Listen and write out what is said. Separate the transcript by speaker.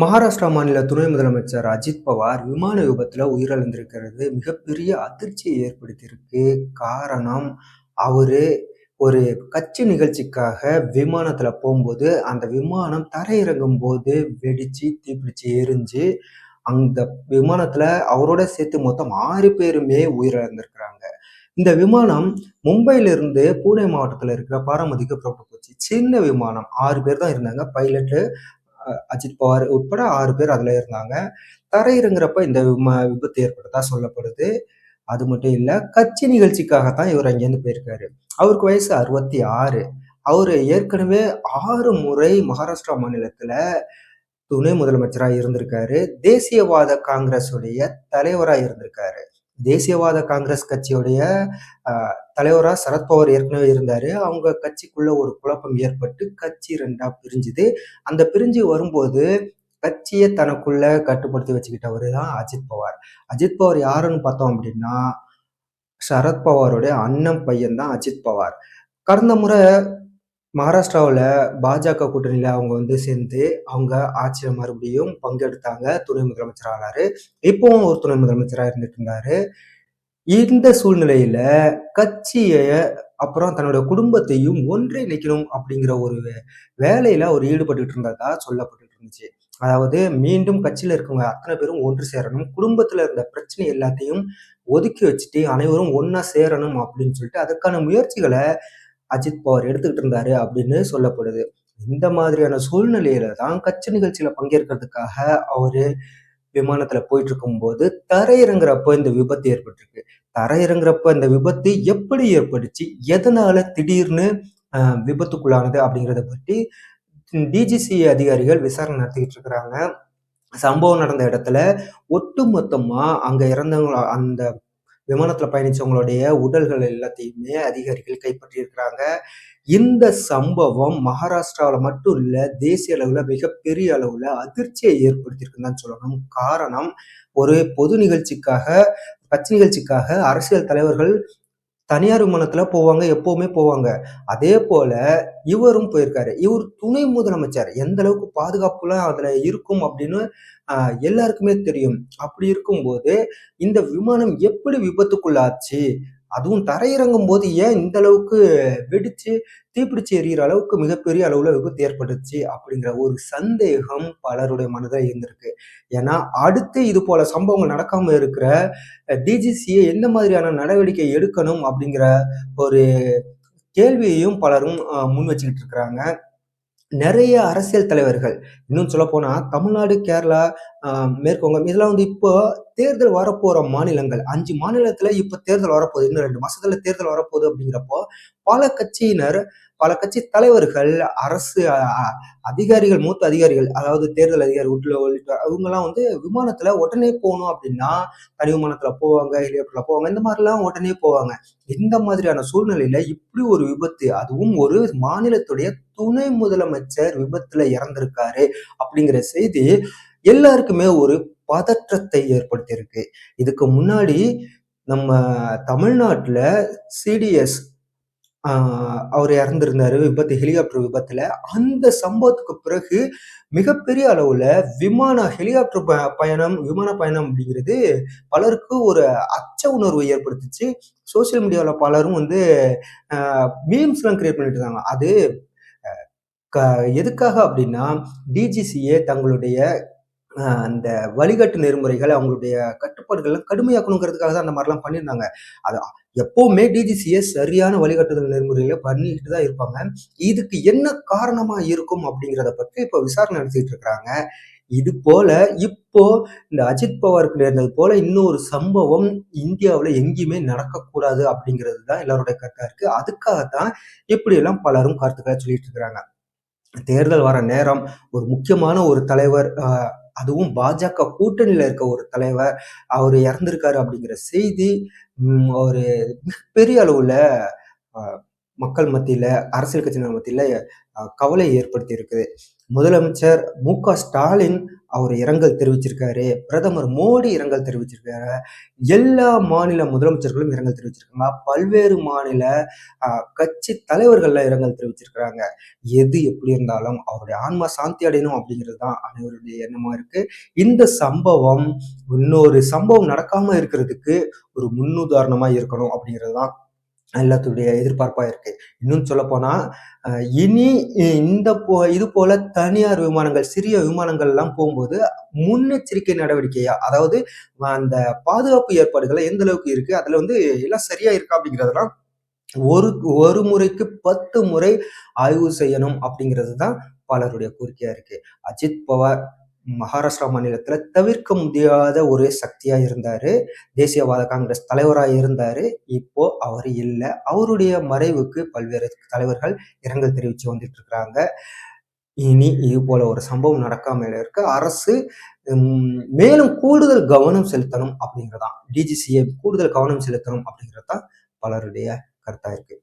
Speaker 1: மகாராஷ்டிரா மாநில துணை முதலமைச்சர் அஜித் பவார் விமான விபத்துல உயிரிழந்திருக்கிறது. மிகப்பெரிய அதிர்ச்சியை ஏற்படுத்தியிருக்கு. காரணம் அவரு ஒரு கட்சி நிகழ்ச்சிக்காக விமானத்துல போகும்போது அந்த விமானம் தரையிறங்கும் போது வெடிச்சு தீப்பிடிச்சு எரிஞ்சு அந்த விமானத்துல அவரோட சேர்த்து மொத்தம் ஆறு பேருமே உயிரிழந்திருக்கிறாங்க. இந்த விமானம் மும்பையில இருந்து பூனே மாவட்டத்தில் இருக்கிற பாரமதிக்கு புறப்பட்டு போச்சு. சின்ன விமானம். ஆறு பேர் தான் இருந்தாங்க. பைலட்டு அஜித் பவார் உட்பட ஆறு பேர் அதில் இருந்தாங்க. தரையிறங்குறப்ப இந்த விம- விபத்து ஏற்பட்டதா சொல்லப்படுது. அது மட்டும் இல்லை கட்சி நிகழ்ச்சிக்காகத்தான் இவர் அங்கேருந்து போயிருக்காரு. அவருக்கு வயசு அறுபத்தி ஆறு. அவர் ஏற்கனவே ஆறு முறை மகாராஷ்டிரா மாநிலத்தில் துணை முதலமைச்சராக இருந்திருக்காரு. தேசியவாத காங்கிரஸுடைய தலைவராக இருந்திருக்காரு. தேசியவாத காங்கிரஸ் கட்சியுடைய தலைவராக சரத்பவார் ஏற்கனவே இருந்தார். அவங்க கட்சிக்குள்ள ஒரு குழப்பம் ஏற்பட்டு கட்சி ரெண்டாக பிரிஞ்சுது. அந்த பிரிஞ்சு வரும்போது கட்சியை தனக்குள்ள கட்டுப்படுத்தி வச்சுக்கிட்டவர் தான் அஜித் பவார். அஜித் பவார் யாருன்னு பார்த்தோம் அப்படின்னா சரத்பவாருடைய அண்ணன் பையன் தான் அஜித் பவார். கடந்த முறை மகாராஷ்டிராவில் பாஜக கூட்டணியில் அவங்க வந்து சேர்ந்து அவங்க ஆட்சியில் மறுபடியும் பங்கெடுத்தாங்க. துணை முதலமைச்சர் ஆனாரு இப்போவும் ஒரு துணை முதலமைச்சராக இருந்துட்டு இருந்தாரு. இந்த சூழ்நிலையில கட்சியை அப்புறம் தன்னோட குடும்பத்தையும் ஒன்றிணைக்கணும் அப்படிங்கிற ஒரு வே- வேலையில அவர் ஈடுபட்டு இருந்ததா சொல்லப்பட்டு இருந்துச்சு. அதாவது மீண்டும் கட்சியில இருக்கவங்க அத்தனை பேரும் ஒன்று சேரணும் குடும்பத்துல இருந்த பிரச்சனை எல்லாத்தையும் ஒதுக்கி வச்சுட்டு அனைவரும் ஒன்னா சேரணும் அப்படின்னு சொல்லிட்டு அதற்கான முயற்சிகளை அஜித் பவார் எடுத்துக்கிட்டு இருந்தாரு அப்படின்னு சொல்லப்படுது. இந்த மாதிரியான சூழ்நிலையில தான் கட்சி நிகழ்ச்சியில பங்கேற்கிறதுக்காக அவரு விமானத்துல போயிட்டு இருக்கும்போது தரையிறங்குறப்ப இந்த விபத்து ஏற்பட்டிருக்கு. தரையிறங்குறப்ப இந்த விபத்து எப்படி ஏற்பட்டுச்சு? எதனால திடீர்னு விபத்துக்குள்ளானது அப்படிங்கிறத பற்றி டிஜிசி அதிகாரிகள் விசாரணை நடத்திக்கிட்டு இருக்கிறாங்க. சம்பவம் நடந்த இடத்துல ஒட்டுமொத்தமா அங்க இறந்தவங்க அந்த விமானத்தில் பயணித்தவங்களுடைய உடல்கள் எல்லாத்தையுமே அதிகாரிகள் கைப்பற்றியிருக்கிறாங்க. இந்த சம்பவம் மகாராஷ்டிராவில் மட்டும் இல்லை தேசிய அளவில் மிகப்பெரிய அளவில் அதிர்ச்சியை ஏற்படுத்தியிருக்குன்னு தான் சொல்லணும். காரணம் ஒரு பொது நிகழ்ச்சிக்காக கட்சி நிகழ்ச்சிக்காக அரசியல் தலைவர்கள் தனியார் விமானத்தில் போவாங்க எப்போவுமே போவாங்க. அதே போல இவரும் போயிருக்காரு. இவர் துணை முதலமைச்சர் எந்த அளவுக்கு பாதுகாப்புலாம் அதில் இருக்கும் அப்படின்னு எல்லாருக்குமே தெரியும். அப்படி இருக்கும்போது இந்த விமானம் எப்படி விபத்துக்குள்ளாச்சு? அதுவும் தரையிறங்கும் போது ஏன் இந்த அளவுக்கு வெடிச்சு தீப்பிடிச்சு எறிகிற அளவுக்கு மிகப்பெரிய அளவுல விபத்து ஏற்பட்டுச்சு அப்படிங்கிற ஒரு சந்தேகம் பலருடைய மனதில் இருந்திருக்கு. ஏன்னா அடுத்து இது போல சம்பவங்கள் நடக்காம இருக்கிற டிஜிசியை எந்த மாதிரியான நடவடிக்கை எடுக்கணும் அப்படிங்கிற ஒரு கேள்வியையும் பலரும் முன் வச்சுக்கிட்டு இருக்கிறாங்க. நிறைய அரசியல் தலைவர்கள் இன்னும் சொல்ல போனா தமிழ்நாடு கேரளா ஆஹ் மேற்குவங்கம் இதெல்லாம் வந்து இப்போ தேர்தல் வரப்போற மாநிலங்கள் அஞ்சு மாநிலத்துல இப்ப தேர்தல் வரப்போகுது இன்னும் ரெண்டு மாசத்துல தேர்தல் வரப்போகுது அப்படிங்கிறப்போ பல கட்சியினர் பல கட்சி தலைவர்கள் அரசு அதிகாரிகள் மூத்த அதிகாரிகள் அதாவது தேர்தல் அதிகாரி உட்ல உள்ளிட்ட அவங்கெல்லாம் வந்து விமானத்துல உடனே போகணும் அப்படின்னா தனி விமானத்துல போவாங்க ஹெலிகாப்டர்ல போவாங்க இந்த மாதிரிலாம் உடனே போவாங்க. இந்த மாதிரியான சூழ்நிலையில இப்படி ஒரு விபத்து அதுவும் ஒரு மாநிலத்துடைய துணை முதலமைச்சர் விபத்துல இறந்திருக்காரு அப்படிங்கிற செய்தி எல்லாருக்குமே ஒரு பதற்றத்தை ஏற்படுத்தியிருக்கு. இதுக்கு முன்னாடி நம்ம தமிழ்நாட்டுல சிடிஎஸ் அவர் இறந்திருந்தார் விபத்து ஹெலிகாப்டர் விபத்தில். அந்த சம்பவத்துக்கு பிறகு மிகப்பெரிய அளவில் விமான ஹெலிகாப்டர் ப- பயணம் விமான பயணம் அப்படிங்கிறது பலருக்கு ஒரு அச்ச உணர்வை ஏற்படுத்துச்சு. சோஷியல் மீடியாவில் பலரும் வந்து மீம்ஸ்லாம் கிரியேட் பண்ணிட்டு இருந்தாங்க. அது க எதுக்காக அப்படின்னா டிஜிசிஏ தங்களுடைய அந்த வழிகாட்டு நெறிமுறைகள் அவங்களுடைய கட்டுப்பாடுகள்லாம் கடுமையாக்கணுங்கிறதுக்காக தான் அந்த மாதிரிலாம் பண்ணியிருந்தாங்க. அது எப்போவுமே டிஜிசிஏ சரியான வழிகாட்டுதல் நெறிமுறைகளை பண்ணிக்கிட்டு தான் இருப்பாங்க. இதுக்கு என்ன காரணமாக இருக்கும் அப்படிங்கிறத பற்றி இப்போ விசாரணை நடத்திட்டு இருக்கிறாங்க இது போல இப்போ இந்த அஜித் பவாருக்கு நேர்ந்தது போல இன்னொரு சம்பவம் இந்தியாவில் எங்கேயுமே நடக்கக்கூடாது அப்படிங்கிறது தான் எல்லாருடைய கருத்தா இருக்கு. அதுக்காகத்தான் இப்படியெல்லாம் பலரும் கருத்துக்களை சொல்லிட்டு இருக்கிறாங்க. தேர்தல் வர நேரம் ஒரு முக்கியமான ஒரு தலைவர் அதுவும் பாஜக கூட்டணியில் இருக்க ஒரு தலைவர் அவர் இறந்திருக்காரு அப்படிங்கிற செய்தி ஒரு மிகப்பெரிய அளவில் மக்கள் மத்தியில் அரசியல் கட்சியினர் மத்தியில் கவலை ஏற்படுத்தி இருக்குது முதலமைச்சர் மு க ஸ்டாலின் அவர் இரங்கல் தெரிவிச்சிருக்காரு. பிரதமர் மோடி இரங்கல் தெரிவிச்சிருக்காரு. எல்லா மாநில முதலமைச்சர்களும் இரங்கல் தெரிவிச்சிருக்காங்க. பல்வேறு மாநில கட்சி தலைவர்கள்லாம் இரங்கல் தெரிவிச்சிருக்கிறாங்க. எது எப்படி இருந்தாலும் அவருடைய ஆன்மா சாந்தி அடையணும் அப்படிங்கிறது தான் அனைவருடைய எண்ணமா இருக்கு. இந்த சம்பவம் இன்னொரு சம்பவம் நடக்காம இருக்கிறதுக்கு ஒரு முன்னுதாரணமா இருக்கணும் அப்படிங்கிறது தான் எல்லாத்துடைய எதிர்பார்ப்பாக இருக்கு. இன்னும் சொல்ல போனா இனி இந்த போ இது போல தனியார் விமானங்கள் சிறிய விமானங்கள் எல்லாம் போகும்போது முன்னெச்சரிக்கை நடவடிக்கையா அதாவது அந்த பாதுகாப்பு ஏற்பாடுகள் எந்த அளவுக்கு இருக்கு அதுல வந்து எல்லாம் சரியா இருக்கா அப்படிங்கிறதெல்லாம் ஒரு ஒரு முறைக்கு பத்து முறை ஆய்வு செய்யணும் அப்படிங்கிறது தான் பலருடைய கோரிக்கையா இருக்கு. அஜித் பவார் மகாராஷ்டிரா மாநிலத்துல தவிர்க்க முடியாத ஒரு சக்தியா இருந்தாரு. தேசியவாத காங்கிரஸ் தலைவராக இருந்தாரு. இப்போ அவர் இல்லை. அவருடைய மறைவுக்கு பல்வேறு தலைவர்கள் இரங்கல் தெரிவித்து வந்துட்டு இருக்கிறாங்க இனி இது போல ஒரு சம்பவம் நடக்காமல் இருக்க அரசு மேலும் கூடுதல் கவனம் செலுத்தணும் அப்படிங்கிறதான். டிஜிசிஏ கூடுதல் கவனம் செலுத்தணும் அப்படிங்கிறது தான் பலருடைய கருத்தா இருக்கு.